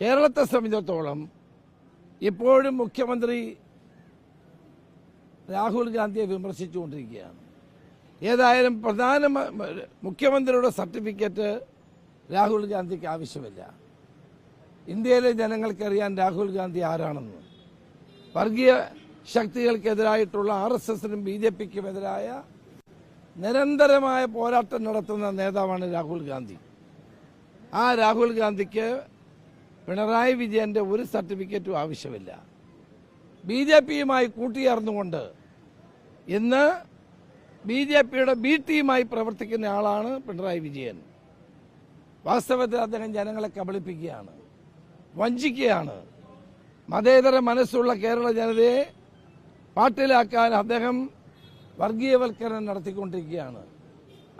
കേരളത്തെ സംബന്ധിച്ചിടത്തോളം ഇപ്പോഴും മുഖ്യമന്ത്രി രാഹുൽ ഗാന്ധിയെ വിമർശിച്ചുകൊണ്ടിരിക്കുകയാണ്. ഏതായാലും പ്രധാന മുഖ്യമന്ത്രിയുടെ സർട്ടിഫിക്കറ്റ് രാഹുൽ ഗാന്ധിക്ക് ആവശ്യമില്ല. ഇന്ത്യയിലെ ജനങ്ങൾക്കറിയാൻ രാഹുൽ ഗാന്ധി ആരാണെന്ന്. വർഗീയ ശക്തികൾക്കെതിരായിട്ടുള്ള ആർ എസ് എസിനും ബി ജെ പിക്കും എതിരായ നിരന്തരമായ പോരാട്ടം നടത്തുന്ന നേതാവാണ് രാഹുൽ ഗാന്ധി. ആ രാഹുൽ ഗാന്ധിക്ക് പിണറായി വിജയന്റെ ഒരു സർട്ടിഫിക്കറ്റും ആവശ്യമില്ല. ബി ജെ പിയുമായി കൂട്ടിയേർന്നുകൊണ്ട് ഇന്ന് ബി ജെ പിയുടെ ബി ടീമായി പ്രവർത്തിക്കുന്ന ആളാണ് പിണറായി വിജയൻ. വാസ്തവത്തിൽ അദ്ദേഹം ജനങ്ങളെ കബളിപ്പിക്കുകയാണ് വഞ്ചിക്കുകയാണ്. മതേതര മനസ്സുള്ള കേരള ജനതയെ പാട്ടിലാക്കാൻ അദ്ദേഹം വർഗീയവൽക്കരണം നടത്തിക്കൊണ്ടിരിക്കുകയാണ്.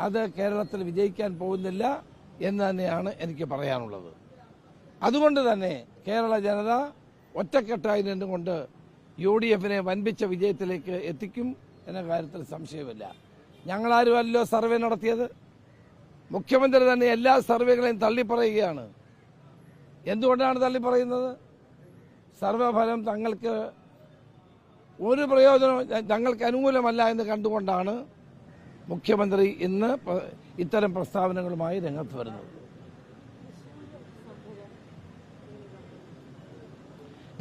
അത് കേരളത്തിൽ വിജയിക്കാൻ പോകുന്നില്ല എന്ന് തന്നെയാണ് എനിക്ക് പറയാനുള്ളത്. അതുകൊണ്ട് തന്നെ കേരള ജനത ഒറ്റക്കെട്ടായി നിന്നുകൊണ്ട് യു ഡി എഫിനെ വൻപിച്ച വിജയത്തിലേക്ക് എത്തിക്കും എന്ന കാര്യത്തിൽ സംശയമില്ല. ഞങ്ങളാരുമല്ലോ സർവേ നടത്തിയത്? മുഖ്യമന്ത്രി തന്നെ എല്ലാ സർവേകളെയും തള്ളിപ്പറയുകയാണ്. എന്തുകൊണ്ടാണ് തള്ളിപ്പറയുന്നത്? സർവഫലം തങ്ങൾക്ക് ഒരു പ്രയോജനം തങ്ങൾക്ക് അനുകൂലമല്ല എന്ന് കണ്ടുകൊണ്ടാണ് മുഖ്യമന്ത്രി ഇന്ന് ഇത്തരം പ്രസ്താവനകളുമായി രംഗത്ത് വരുന്നത്.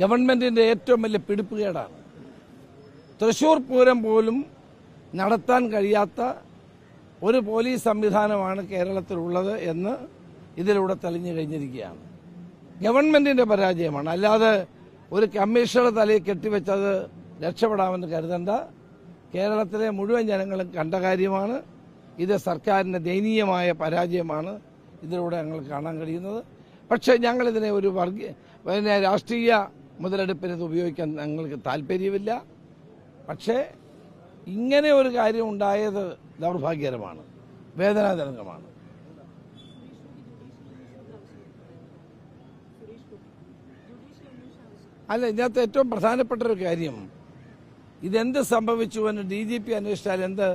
ഗവൺമെന്റിന്റെ ഏറ്റവും വലിയ പിടിപ്പുകേടാണ്. തൃശൂർ പൂരം പോലും നടത്താൻ കഴിയാത്ത ഒരു പോലീസ് സംവിധാനമാണ് കേരളത്തിലുള്ളത് എന്ന് ഇതിലൂടെ തെളിഞ്ഞു കഴിഞ്ഞിരിക്കുകയാണ്. ഗവൺമെന്റിന്റെ പരാജയമാണ്. അല്ലാതെ ഒരു കമ്മീഷണറുടെ തലയിൽ കെട്ടിവെച്ചത് രക്ഷപ്പെടാമെന്ന് കരുതണ്ട. കേരളത്തിലെ മുഴുവൻ ജനങ്ങളും കണ്ട കാര്യമാണ്. ഇത് സർക്കാരിന്റെ ദയനീയമായ പരാജയമാണ് ഇതിലൂടെ ഞങ്ങൾ കാണാൻ കഴിയുന്നത്. പക്ഷേ ഞങ്ങളിതിനെ ഒരു വർഗീയ പിന്നെ രാഷ്ട്രീയ മുതലെടുപ്പിന് ഇത് ഉപയോഗിക്കാൻ ഞങ്ങൾക്ക് താല്പര്യമില്ല. പക്ഷേ ഇങ്ങനെ ഒരു കാര്യം ഉണ്ടായത് ദൗർഭാഗ്യകരമാണ്. വേദനാജനകമാണ്. അല്ല ഇതിനകത്ത് ഏറ്റവും പ്രധാനപ്പെട്ട ഒരു കാര്യം ഇതെന്ത് സംഭവിച്ചു എന്ന് ഡി ജി പി അന്വേഷിച്ചാൽ എന്ത്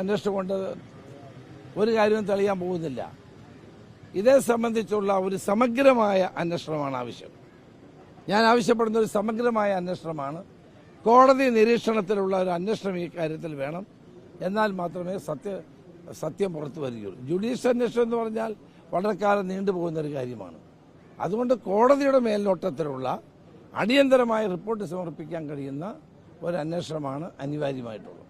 അന്വേഷണം കൊണ്ട് ഒരു കാര്യവും തെളിയാൻ പോകുന്നില്ല. ഇതേ സംബന്ധിച്ചുള്ള ഒരു സമഗ്രമായ അന്വേഷണമാണ് ആവശ്യം. ഞാൻ ആവശ്യപ്പെടുന്ന ഒരു സമഗ്രമായ അന്വേഷണമാണ്. കോടതി നിരീക്ഷണത്തിലുള്ള ഒരു അന്വേഷണം ഈ കാര്യത്തിൽ വേണം. എന്നാൽ മാത്രമേ സത്യ സത്യം പുറത്തു വരികയുള്ളൂ. ജുഡീഷ്യൽ അന്വേഷണം എന്ന് പറഞ്ഞാൽ വളരെ കാലം നീണ്ടുപോകുന്ന ഒരു കാര്യമാണ്. അതുകൊണ്ട് കോടതിയുടെ മേൽനോട്ടത്തിലുള്ള അടിയന്തരമായ റിപ്പോർട്ട് സമർപ്പിക്കാൻ കഴിയുന്ന ഒരു അന്വേഷണമാണ് അനിവാര്യമായിട്ടുള്ളത്.